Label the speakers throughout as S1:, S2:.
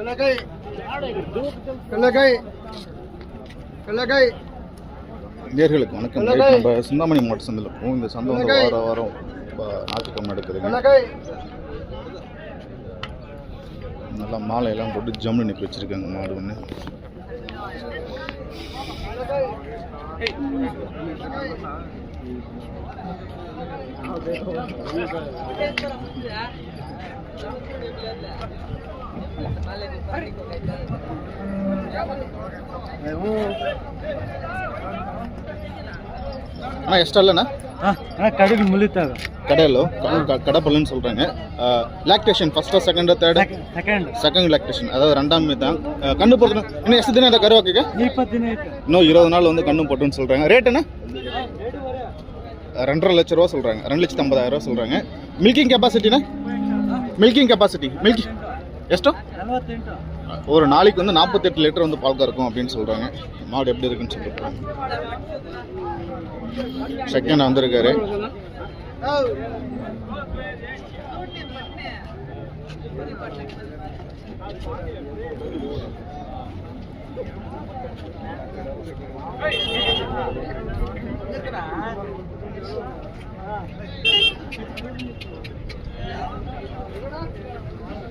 S1: கல்லகை கல்லகை கல்லகை
S2: நேர்களுக்கு வணக்கம். நம்ம சிந்தாமணி மாவட்ட சந்தையில் இருக்கோம் இந்த சந்தை வந்து. வார வாரம் ஞாயிற்றுக்கிழமை நடக்குதுங்க. நல்லா மாலை எல்லாம் போட்டு ஜம்னு நிற்க வச்சிருக்காங்க மாடு ஒன்று எஷ்டம் இல்லைண்ணா
S1: ಕಡೆಗೆ ಮುಲಿತಾಗ
S2: கடையில் கடைப்பல்லுன்னு சொல்கிறாங்க லாக்டேஷன் ஃபஸ்ட்டாக செகண்டா தேர்டு
S1: ಸೆಕೆಂಡ್
S2: செகண்ட் லாக்டேஷன் அதாவது ரெண்டாம் தான் அஹ், கண்ணு போட்டு இன்னும் எஸ்ட் தினம் அதை கருவாக்குங்க
S1: ಇಪ್ಪತ್ತು ದಿನ ಐತೆ
S2: இன்னும் இருபது நாள் வந்து கண்ணு போட்டுன்னு சொல்கிறாங்க ரேட் என்ன ரெண்டரை லட்ச ரூபா சொல்கிறாங்க ரெண்டு லட்சத்து ஐம்பதாயிரம் ரூபா சொல்கிறாங்க மில்கிங் கெப்பாசிட்டினா மில்கிங் கெப்பாசிட்டி மில்கி எஷ்டம்
S1: ನಲವತ್ತೆಂಟು
S2: ஒரு நாளைக்கு வந்து நாற்பத்தெட்டு லிட்டர் வந்து பால் கறக்கும் அப்படின்னு சொல்கிறாங்க மாடு எப்படி இருக்குன்னு சொல்லிட்டு செகண்ட் வந்திருக்காரு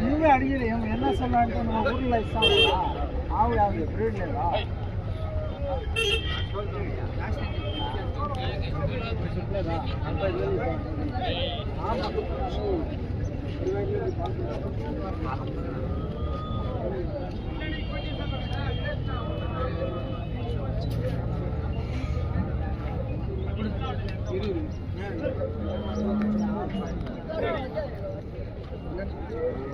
S1: నువ్వే అడిగిలేం ఎన్న సొల్లంటే నువ్వు ఊర్లో ఇస్తావు ఆవిడ ఆవిడ బ్రీడ్ లేదా ఇప్పుడు Thank
S2: you.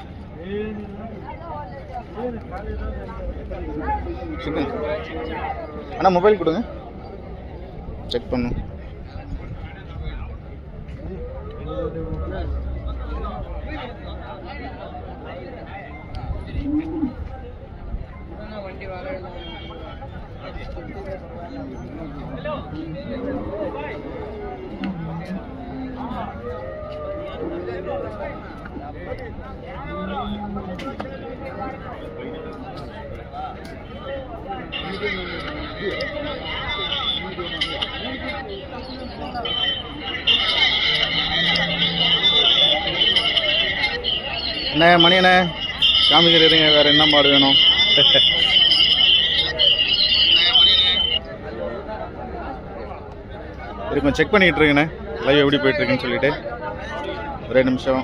S2: அண்ணா மொபைல் கொடுங்க செக் பண்ணும் Thank you. அண்ணே காமிக்கிறீங்க வேற என்ன மாடு வேணும்? இருக்கும் செக் பண்ணிக்கிட்டு இருக்கேண்ணே லைவ் எப்படி போயிட்டு இருக்குன்னு சொல்லிட்டு. ஒரே நிமிஷம்.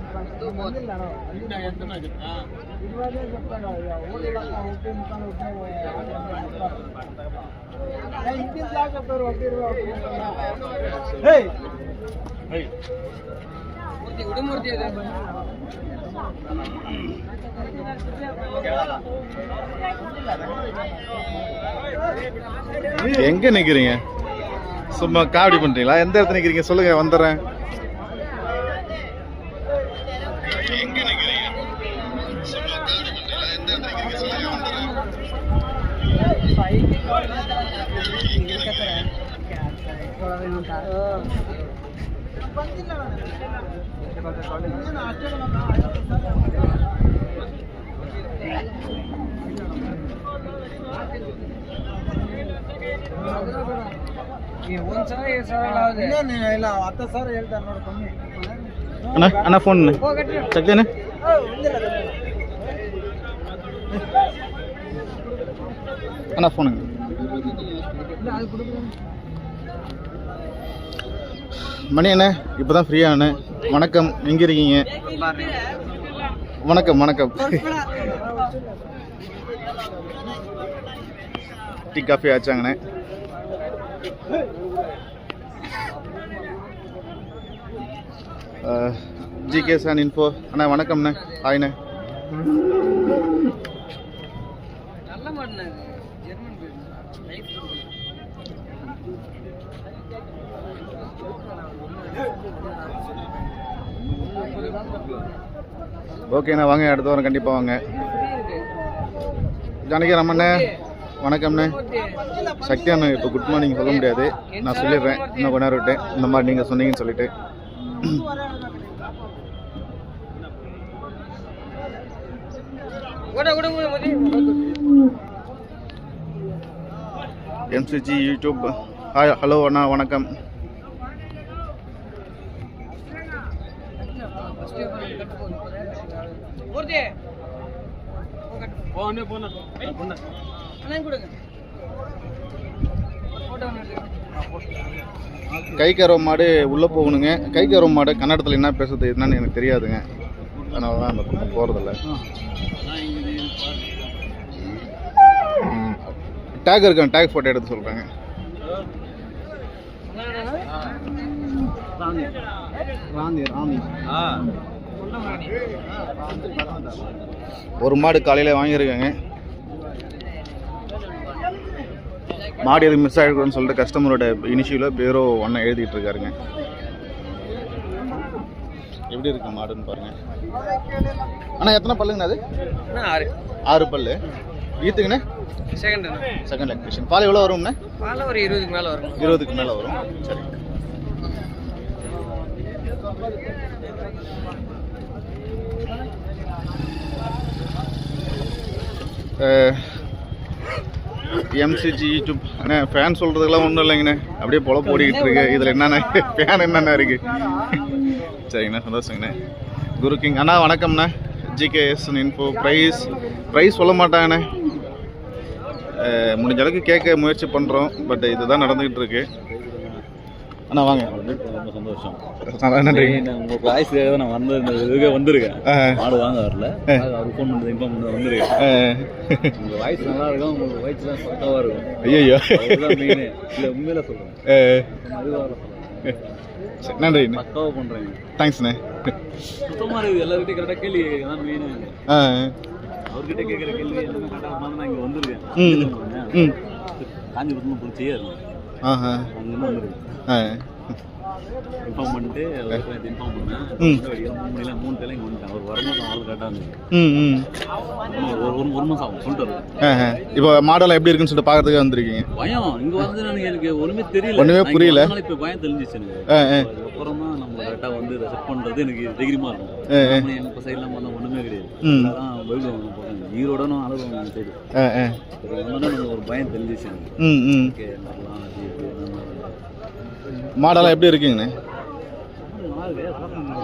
S1: ಬಿಡೋಣ ಬಂದಿಲ್ಲಪ್ಪ ಉಡೇನ ಇರುವಾಗಲೇ చెప్తాడు ఊళ్ళో ఒకటి ముక్కలు ఇంటికి దాకా చెప్పారు ఒకటి ఇరవై ఒకటి ముక్కలు. ఏయ్!
S2: எங்க நிக்கிறீங்க சும்மா காமெடி பண்றீங்களா எந்த இடத்துல நிக்கிறீங்க சொல்லுங்க வந்துடுறேன் ಒಂದ್ಸಲ ಎರಡು
S1: ಸಾವಿರ ಇಲ್ಲ ಹತ್ತು ಸಾವಿರ ಹೇಳ್ತಾರೆ ನೋಡಿ
S2: ಅಣ್ಣ. ಅಣ್ಣ ಫೋನ್ ತೆಗ್ದೇನೆ? ಅಣ್ಣ ಫೋನ್ ಅದು மணி அண்ணே இப்போ தான் ஃப்ரீயானே வணக்கம் எங்கே இருக்கீங்க? வணக்கம் வணக்கம். டீ காஃபி ஆச்சாங்கண்ணே. ஜிகே சான் இன்ஃபோ அண்ணா வணக்கம்ண்ணே. ஹாய்ண்ணே ஓகேண்ணா வாங்க அடுத்த வாரம் கண்டிப்பாக வாங்க. ஜானகி ரமண்ணே வணக்கம்ண்ணே. சக்தி அண்ணன் இப்போ குட் மார்னிங் சொல்ல முடியாது. நான் சொல்லிடுறேன். இன்னும் கொஞ்ச நேரம் விட்டு இந்த மாதிரி நீங்கள் சொன்னீங்கன்னு சொல்லிட்டு. எம்சிஜி யூடியூப் ஹாய் ஹலோ அண்ணா வணக்கம். கை கறவை மாடு உள்ளே போகணுங்க. கை கறவை மாடு கன்னடத்தில் என்ன பேசுறது என்னன்னு எனக்கு தெரியாதுங்க. அதனால தான் அந்த பக்கம் போகிறதில்ல டேக் இருக்காங்க டேக் ஃபோட்டோ எடுத்து சொல்கிறாங்க
S1: ராந்தி ராந்தி
S2: ஒரு மாடு காலையில் வாங்கியிருக்காங்க. மாடு எதுவும் மிஸ் ஆகிருக்குன்னு சொல்லிட்டு கஸ்டமரோட இனிஷியலாக பேரோ ஒன்றை எழுதிட்டு இருக்காருங்க. எப்படி இருக்கு மாடுன்னு பாருங்க. அண்ணா எத்தனை பல்லுங்கண்ணா அது?
S1: ஆறு.
S2: ஆறு பல்லு. ஈத்துங்கண்ணே
S1: செகண்ட்
S2: செகண்ட் லொக்கேஷன் பால் எவ்வளோ வரும்ண்ணே?
S1: பால் ஒரு இருபதுக்கு மேலே வரும்.
S2: இருபதுக்கு மேலே வரும். சரி. MCG YouTube. அண்ணே ஃபேன் சொல்கிறதுக்கெல்லாம் ஒன்றும் இல்லைங்கண்ணே. அப்படியே பொழ போடிக்கிட்டு இருக்கு. இதில் என்னென்ன ஃபேன் என்னென்ன இருக்கு? சரிங்கண்ணா சந்தோஷங்கண்ணே. குரு கிங். அண்ணா வணக்கம்ண்ணே. ஜிகேஎஸ் இன்ஃபோ ப்ரைஸ் ப்ரைஸ் சொல்ல மாட்டாங்கண்ணே. முடிஞ்ச அளவுக்கு கேட்க முயற்சி பண்ணுறோம் பட் இதுதான் நடந்துக்கிட்டு இருக்கு. அண்ணா வாங்க.
S3: ரொம்ப சந்தோஷம்.
S2: நன்றி.
S3: நான் உங்க வாய்ஸ்க்காக தான் நான் வந்து இந்த இதுக்கு வந்திருக்கேன். மாடு வாங்க வரல.
S2: ஆ.
S3: அவர் ஃபோன் பண்ணி இன்ஃபார்ம் பண்ணி வந்திருக்கேன். உங்க வாய்ஸ் நல்லா இருக்கும் உங்க வாய்ஸ்லாம் பக்காவா இருக்கும்.
S2: ஐயையோ.
S3: அதுதான் மெயின் இல்ல உண்மையில சொல்றேன்.
S2: நன்றி.
S3: பக்காவா பண்றேங்க
S2: தேங்க்ஸ்ண்ணே
S3: சுத்தமா இருக்குது எல்லாருக்கிட்டையும் கரெக்டாக கேள்வி தான் மெயின் அவர்கிட்ட கேட்குற கேள்வி எல்லாமே கரெக்டாக நான் இங்கே வந்திருக்கேன். காஞ்சிபுரத்துல போய் இருக்கும்
S2: ஆஹா.
S3: அங்கே வந்திருக்கேன். இன்ஃபார்ம் பண்ணிட்டு இன்ஃபார்ம் பண்ணேன். மூணு தேலை இங்கே வந்துட்டேன் அவர் வரும்போது ஆள் கரெக்டாக இன்னும் ஒரு மாதம் ஆகும் சொல்லிட்டு வருவேன்.
S2: இப்போ மாடெல்லாம் எப்படி இருக்குன்னு சொல்லிட்டு பார்க்கறதுக்கு வந்திருக்கீங்க.
S3: பயம். இங்க வந்து எனக்கு ஒண்ணுமே தெரியல. இங்க
S2: புரியல.
S3: இப்ப பயம் தெரிஞ்சிச்சு எனக்கு. தான் நம்ம கரெக்டா வந்து இதை செட் பண்றது எனக்கு தைரியமா இருக்கும்
S2: ஆ, ஆ.
S3: நம்ம எங்க சைட்லாம் பார்த்தா ஒண்ணுமே கிடையாது.
S2: ம்.
S3: அதான் பைபிள் போட்டாங்க ஈரோடனும் அழகும் சைடு ஒரு பயம் தெரிஞ்சிச்சு எனக்கு
S2: ம் ம்
S3: ஓகே வரலாம் அது இது நம்ம
S2: மாடெல்லாம் எப்படி இருக்குங்கண்ணே
S3: நாலு பேர்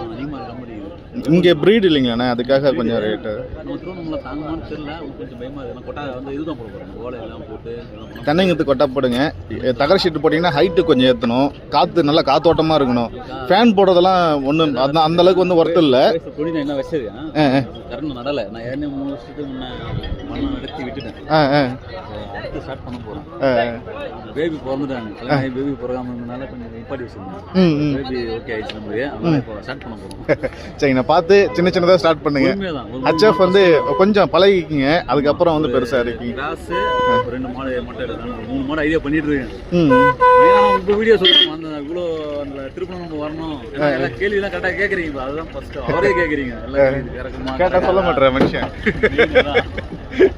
S3: அதிகமாக இருக்க முடியுது
S2: இங்கே ப்ரீட் இல்லைங்களாண்ணே? அதுக்காக கொஞ்சம் ரேட்டு
S3: நம்ம
S2: தென்னைங்கத்து கொட்டை போடுங்க. தகர ஷீட் போட்டிங்கன்னா ஹைட்டு கொஞ்சம் ஏற்றணும் காற்று நல்லா காத்தோட்டமாக இருக்கணும். ஃபேன் போடுறதெல்லாம் ஒன்றும் அந்த அந்த அளவுக்கு வந்து ஒர்த்து இல்லை. ஆ? ஆ
S3: ஸ்டார்ட் பண்ண போகிறேன்
S2: ஆ
S3: பேபி பிறந்துட்டாங்க. பேபி பிறகாம கொஞ்சம் நிப்பாட்டி பேபி ஓகே ஆயிடுச்சு இப்போ ஸ்டார்ட் பண்ண போறோம்.
S2: சரிங்கண்ணா. பார்த்து சின்ன சின்னதாக ஸ்டார்ட் பண்ணுங்க. ஹச்எஃப் வந்து கொஞ்சம் பழகிக்கிங்க. அதுக்கப்புறம் வந்து பெருசாக இருக்கீங்க.
S3: ரெண்டு மாடு மட்டும் மூணு மாடு ஐடியா பண்ணிட்டு இருக்கேன். உங்க வீடியோ சொல்லுங்க அந்த இவ்வளோ அந்த திருப்பணம் நம்ம வரணும். ஏன்னா எல்லா கேள்வியெல்லாம் கரெக்டாக கேட்குறீங்க அதுதான் ஃபர்ஸ்ட் அவரே கேட்குறீங்க எல்லாம்
S2: கேட்டால் சொல்ல மாட்டேற மனுஷன்.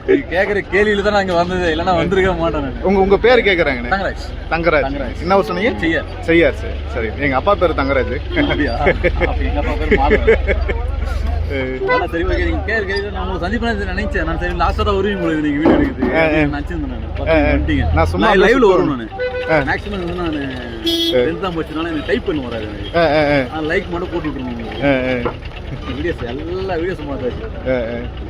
S3: நீங்க கேட்குற கேள்வியில தான் நாங்கள் வந்தது. இல்லைன்னா வந்திருக்க மாட்டேன் நான்.
S2: உங்க உங்க பேர் கேட்குறாங்கண்ணே
S3: தங்கராஜ்.
S2: தங்கராஜ். என்ன சொன்னீங்க?
S3: செய்ய
S2: செய்யார் சார் சரி. எங்க அப்பா பேர் தங்கராஜ்.
S3: அப்படியா? அப்ப எங்க அப்பா பேர் சரி ஓகே. நீங்க நான் உங்களை சந்திப்பேன் நினைச்சேன். நான் சரி லாஸ்ட்டாக தான் வருவீங்க உங்களுக்கு நீங்க வீடியோ எடுக்குது. நினச்சிருந்தேன் நான்
S2: சும்மா
S3: லைவ்ல வரும். நான். மேக்ஸிமம் வந்து நான் டென்த் தான் போச்சுனால எனக்கு டைப் பண்ண வராது நான் லைக் மட்டும் போட்டு விட்டுருவோம்
S2: ஆ, ஆ,
S3: வீடியோஸ் எல்லா வீடியோஸும் பார்த்தாச்சு.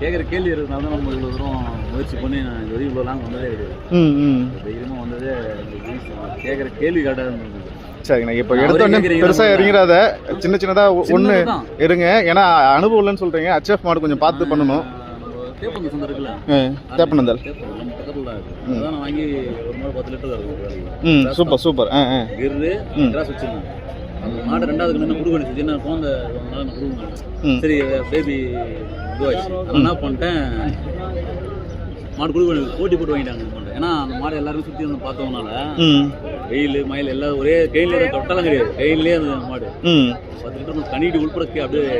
S3: கேட்குற கேள்வி இருக்கிறதுனால தான் நம்ம இவ்வளோ தூரம் முயற்சி பண்ணி நான் இது வரைக்கும் இவ்வளோ லாங் வந்ததே கிடையாது.
S2: ம் ம்.
S3: தைரியமாக வந்ததே கேட்குற கேள்வி கரெக்டாக இருந்தது.
S2: சரிங்கண்ணா. இப்போ எடுத்த உடனே
S3: கேக்குறீங்க,
S2: பெருசா
S3: நம்ம
S2: இறங்கிறாத சின்ன சின்னதா ஒன்று. இருங்க ஏன்னா அனுபவம் இல்லைன்னு சொல்றீங்க. ஹச்எஃப் மாடு கொஞ்சம் பார்த்து பண்ணணும்.
S3: நம்ம தேப்பந்த சந்தை இருக்குல்ல?
S2: தேப்பனந்தல்
S3: தேப்பந்தல். நம்ம பக்கத்தில் தான் இருக்கு. அதான் நான் வாங்கி ஒரு மாடு பத்து லிட்டர் தான் இருக்கும்
S2: ம் சூப்பர் சூப்பர். ஆ.
S3: கிராஸ் வச்சிருந்தேன். அந்த மாடு ரெண்டாவது நின்று குடுக்க வேண்டியது என்ன குழந்தை நான் கொடுக்க
S2: ம்.
S3: சரி பேபி இதுவாச்சு நான் என்ன பண்ணிட்டேன் மாடு வேண்டியது போட்டி போட்டு வாங்கிட்டாங்க ஏன்னா அந்த மாடு எல்லாரும் சுற்றி வந்து பார்த்தவனால
S2: ம்.
S3: வெயில் மயில் எல்லாம் ஒரே கையிலே தொட்டலாம் கிடையாது. கையிலே அந்த மாடு. பத்து லிட்டர் கணிட்டு உள்பட அப்படியே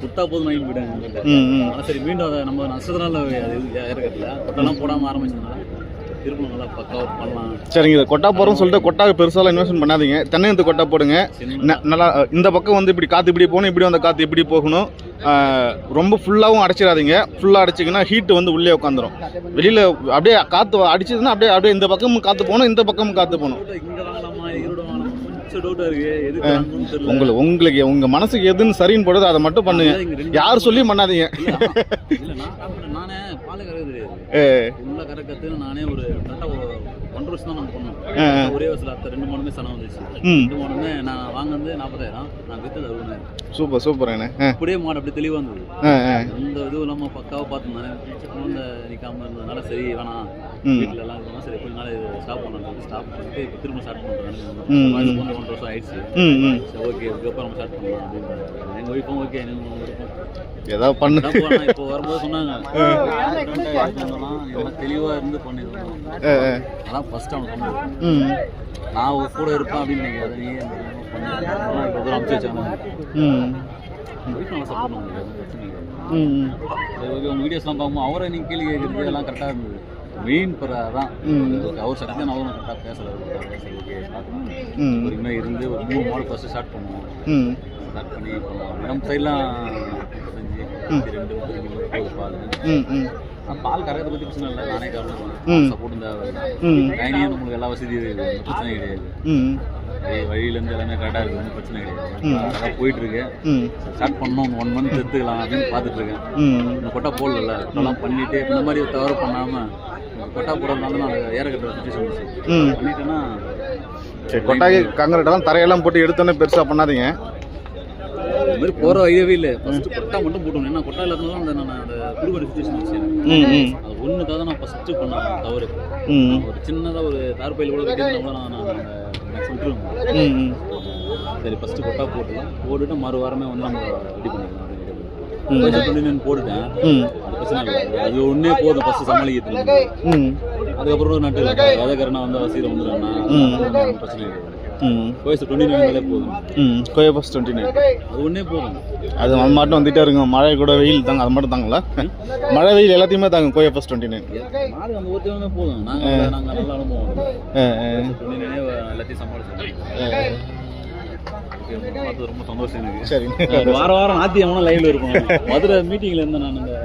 S3: குத்தா போதும் வாங்கி போயிட்டாங்க ஆனால் சரி மீண்டும் அதை நம்ம நஷ்டத்தினால அது இறக்கல கொட்டெல்லாம் போடாமல் ஆரம்பிச்சதுனால. நல்லா பக்காவாக பண்ணலாம்.
S2: சரிங்க இது கொட்டா போகிறோம்னு சொல்லிட்டு கொட்டா பெருசாலாம் இன்வெஸ்ட்மெண்ட் பண்ணாதீங்க. தென்னையத்து கொட்டா போடுங்க. ந- நல்லா இந்த பக்கம் வந்து இப்படி காற்று இப்படி போகணும் இப்படி வந்த காற்று இப்படி போகணும். ரொம்ப ஃபுல்லாகவும் அடைச்சிடாதீங்க. ஃபுல்லாக அடிச்சிங்கன்னா ஹீட் வந்து உள்ளே உட்காந்துரும். வெளியில் அப்படியே காற்று அடிச்சதுன்னா அப்படியே அப்படியே இந்த பக்கமும் காற்று போகணும் இந்த பக்கமும் காற்று போகணும்.
S3: இங்க வாங்கலாமா? ஈரோடு வாங்கலாமா? கொஞ்சம் டவுட்டா இருக்கு. எதுக்கு வாங்கணும்னு தெரியல.
S2: உங்களுக்கு உங்களுக்கு உங்கள் மனசுக்கு எதுன்னு சரின்னு போடுறது அதை மட்டும் பண்ணுங்க.
S3: அதாவது இங்க ரெண்டு
S2: யார் சொல்லியும் பண்ணாதீங்க.
S3: இல்ல, இல்ல நான் சாப்பிடுறேன். நானே கறக்க தெரியாது உள்ள கறக்க கத்துன்னு நானே ஒரு ஒன்றரை வருஷம் தான் நம்ம பண்ணோம். ஒரே வருஷத்துல அடுத்த ரெண்டு மாடுமே சனம் வந்துச்சு. ரெண்டு மாடுமே நான் வாங்கினது நாற்பதாயிரம். நான் வித்தது அறுபதாயிரம்.
S2: சூப்பர் சூப்பர்ண்ணே ஆ.
S3: அப்படியே மாடு அப்படி தெளிவா இருந்தது எந்த இதுவும் இல்லாம பக்காவா பார்த்துருந்தேன் குழந்தை நிக்காம இருந்ததுனால சரி வேணாம். வீட்டுல எல்லாம் இருக்கணும் சரி கொஞ்ச நாள் ஸ்டாப் பண்ணலாம் ஸ்டாப் பண்ணிட்டு இப்போ திரும்ப ஸ்டார்ட் பண்ணுறேன்
S2: ம்.
S3: ஒன்றரை வருஷம் ஆயிடுச்சு. சரி ஓகே இதுக்கப்புறம் நம்ம ஸ்டார்ட் பண்ணலாம் அப்படின்னு எங்க ஒய்ஃபும் ஓகே எனக்கு
S2: ஏதாவது பண்ணு.
S3: அதான் இப்போ வரும்போது சொன்னாங்க. தெளிவா இருந்து பண்ணிடலாம்
S2: ஆ
S3: அதான் ஃபர்ஸ்ட் அவன் நான் உன் கூட இருப்பேன் அப்படின்னு நீங்க அதை நீ இப்போ அமுச்சு வச்சாங்க உங்கள் வீடியோஸ்லாம் பார்க்கும்போது அவரை நீங்கள் கேள்வி கேட்குறது எல்லாம் கரெக்டாக இருந்தது மெயின்
S2: ம்.
S3: அவர் சக்தி தான் அவரும் கரெக்டாக பேசலை ஒரு இன்னும் இருந்து ஒரு மூணு மாடு ஃபஸ்ட்டு ஸ்டார்ட் பண்ணுவோம் ஸ்டார்ட் பண்ணி நம்ம சைட்லாம் செஞ்சு ரெண்டு பால் கறக்கிறத பற்றி பிரச்சனை இல்லை. நானே
S2: ம்.
S3: கறந்துருவேன் சப்போர்ட்டும் தேவை
S2: ம்.
S3: கைனியும் நம்மளுக்கு எல்லா வசதியும் பிரச்சனை கிடையாது.
S2: ம்.
S3: வழி வழியிலேருந்து எல்லாமே கரெக்டாக இருக்குது. ஒன்றும் பிரச்சனை கிடையாது. போயிட்டுருக்கு
S2: ம்.
S3: ஸ்டார்ட் பண்ணோம் ஒன் மந்த் எடுத்துக்கலாம் அப்படின்னு பார்த்துட்டு இருக்கேன் கொட்டா போடல இதெல்லாம் பண்ணிட்டு இந்த மாதிரி தவறு பண்ணாம கொட்டா போடுறதுனால நான் ஏற கட்டுற சுச்சுவேஷன் பண்ணிட்டேன்னா
S2: சரி கொட்டாயி காங்கிரீட்டெல்லாம் தரையெல்லாம் போட்டு எடுத்தோன்னே பெருசாக பண்ணாதீங்க.
S3: இந்த மாதிரி போற ஐடியாவே இல்லை. ஃபர்ஸ்ட் கொட்டா மட்டும் போட்டோம். ஏன்னா கொட்டா இல்லாதனால அந்த நான் அந்த குடும்ப சுச்சுவேஷன் வச்சு
S2: ம். ம்
S3: அது ஒண்ணுக்காக தான் நான் ஃபர்ஸ்ட் பண்ணேன். தவறு.
S2: ம்.
S3: ஒரு சின்னதா ஒரு தார்பையில் கூட கட்டியிருந்தா கூட நான் நான் சரி ஃபர்ஸ்ட் கொட்டா போட்டுலாம் போட்டுட்டு மறு வாரமே வந்து நம்ம ரெடி பண்ணிக்கலாம். போட்டுட்டேன்.
S2: ம்.
S3: அது ஒன்றே போதும் ஃபர்ஸ்ட் சமாளிக்கிறதுக்கு.
S2: ம்.
S3: அதுக்கப்புறம் நட்டு. விதைக்கரணா வந்து அவசியம் வந்துடும்னா
S2: ம்.
S3: பிரச்சனை
S2: ம்.
S3: வயசு டுவெண்ட்டி நைனாலே போதும்.
S2: ம் கோயா பஸ் டுவெண்ட்டி நைன்
S3: அது ஒன்றே போதும்.
S2: அது அது மட்டும் வந்துட்டே இருக்கும். மழை கூட வெயில் தாங்க அது மட்டும் தாங்களா மழை வெயில் எல்லாத்தையுமே தாங்க கோயா பஸ் டுவெண்ட்டி நைன்
S3: மாடு ஒருத்தவங்க போதும். நாங்கள் நாங்கள் நல்ல அனுபவம். டுவெண்ட்டி நைனே எல்லாத்தையும் சமாளிச்சோம் பார்த்து ரொம்ப சந்தோஷம் எனக்கு.
S2: சரி.
S3: வாரம் வாரம் ஞாத்தியமான லைவ்ல இருக்கும். மதுரை மீட்டிங்ல இருந்தேன் நான் அந்த.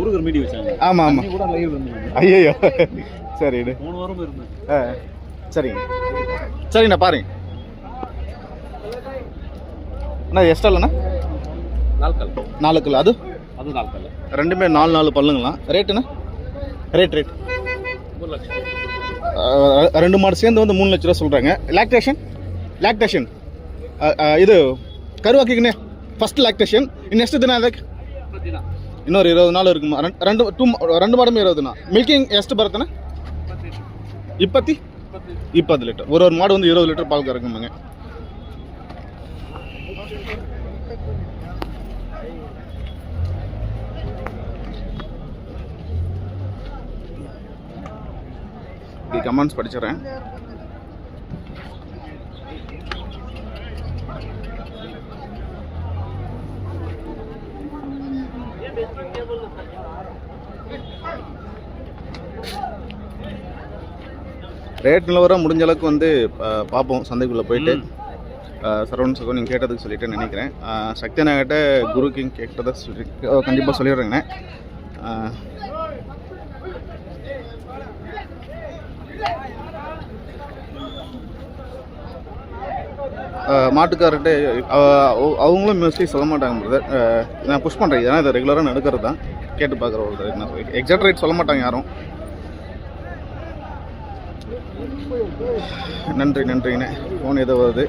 S3: முருகர் மீட்டிங் வச்சாங்க. கூட இருந்தேன்.
S2: ஐயோ சரி
S3: போன வாரம் இருந்தேன்.
S2: ஆ சரிங்க. சரிங்கண்ணா பாருங்க. அண்ணா எக்ஸ்ட்ரா இல்லைண்ணா? நாலு நாலுக்கல். அது?
S3: அது நாலுக்கல்.
S2: ரெண்டுமே நாலு நாலு பல்லுங்களா? ரேட்டுண்ணா ரேட் ரேட்
S3: மூணு லட்சம்.
S2: ரெண்டு மாடு சேர்ந்து வந்து மூணு லட்ச ரூபா சொல்கிறாங்க லாக்டேஷன் லாக்டேஷன் இது கருவாக்கிங்கண்ணே ஃபர்ஸ்ட் லாக்டேஷன் நெக்ஸ்ட் தினம் அதுக்கு இன்னொரு இருபது நாள் இருக்குமா? ரெண்டு டூ ரெண்டு மாடுமே இருபது நாள் மில்கிங் எஸ்ட் பரத்தனா இப்பத்தி இப்பது லிட்டர். ஒரு ஒரு மாடு வந்து இருபது லிட்டர் பால் கறக்குமாங்க. இப்படி கமெண்ட்ஸ் படிச்சிடறேன் ரேட் நிலவரம் முடிஞ்ச அளவுக்கு வந்து பார்ப்போம் சந்தைக்குள்ளே போயிட்டு. சரவணன் சகோ நீங்கள் கேட்டதுக்கு சொல்லிட்டு நினைக்கிறேன். சக்தி நகிட்ட குரு கிங் கேட்டதை சொல்லி கண்டிப்பாக சொல்லிடுறேங்கண்ணே அஹ், மாட்டுக்காரர்கிட்ட அவ- அவங்களும் மோஸ்ட்லி சொல்ல மாட்டாங்க பிரதர் நான் புஷ் பண்ணுறேன் ஏன்னா இதை ரெகுலராக நடக்கிறது தான். கேட்டு பார்க்குற ஒரு என்ன எக்ஸாக்ட் ரேட் சொல்ல மாட்டாங்க யாரும். நன்றி நன்றிண்ணே ஃபோன் ஏதோ வருது.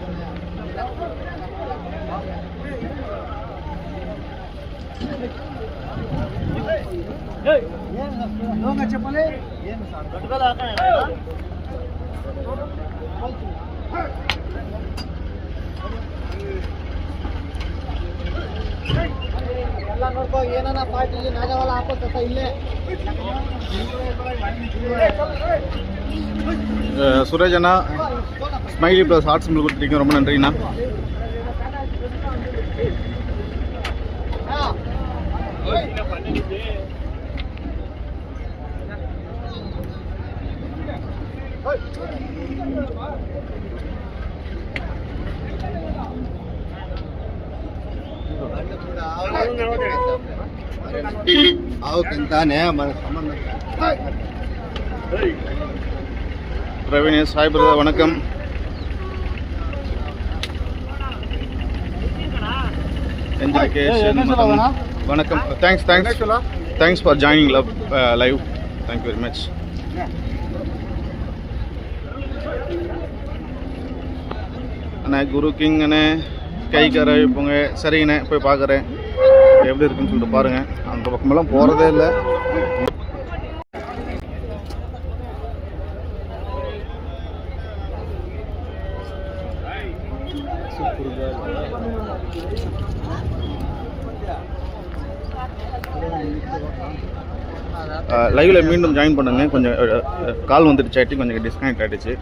S1: చెప్పలే ಎಲ್ಲ ನೋಡ್ಕೋ ಏನನ್ನ ಪಾರ್ಟಿ ನಾಗವಲ್ಲ ಹಾಕೋತ ಇಲ್ಲೇ
S2: அஹ், சுரேஷ் அண்ணா ஸ்மைலி ப்ளஸ் ஹார்ட் சிம்பிள் கொடுத்துருக்கீங்க ரொம்ப நன்றிண்ணா
S1: ಅವಕ್ಕಿಂತಾನೆ మన
S2: ரவினே சாய் பிரதா வணக்கம். வணக்கம். Thanks thanks thanks for joining love live thank you very much அண்ணே குரு கிங் அண்ணே கைக்கார வைப்போங்க சரிங்கண்ணே போய் பார்க்குறேன் எப்படி இருக்குன்னு சொல்லிட்டு பாருங்கள் அந்த பக்கமெல்லாம் போகிறதே இல்லை. லைவில் மீண்டும் ஜாயின் பண்ணுங்க. கொஞ்சம் கால் வந்துடுச்சு ஆட்டி கொஞ்சம் டிஸ்கனெக்ட் ஆகிடுச்சு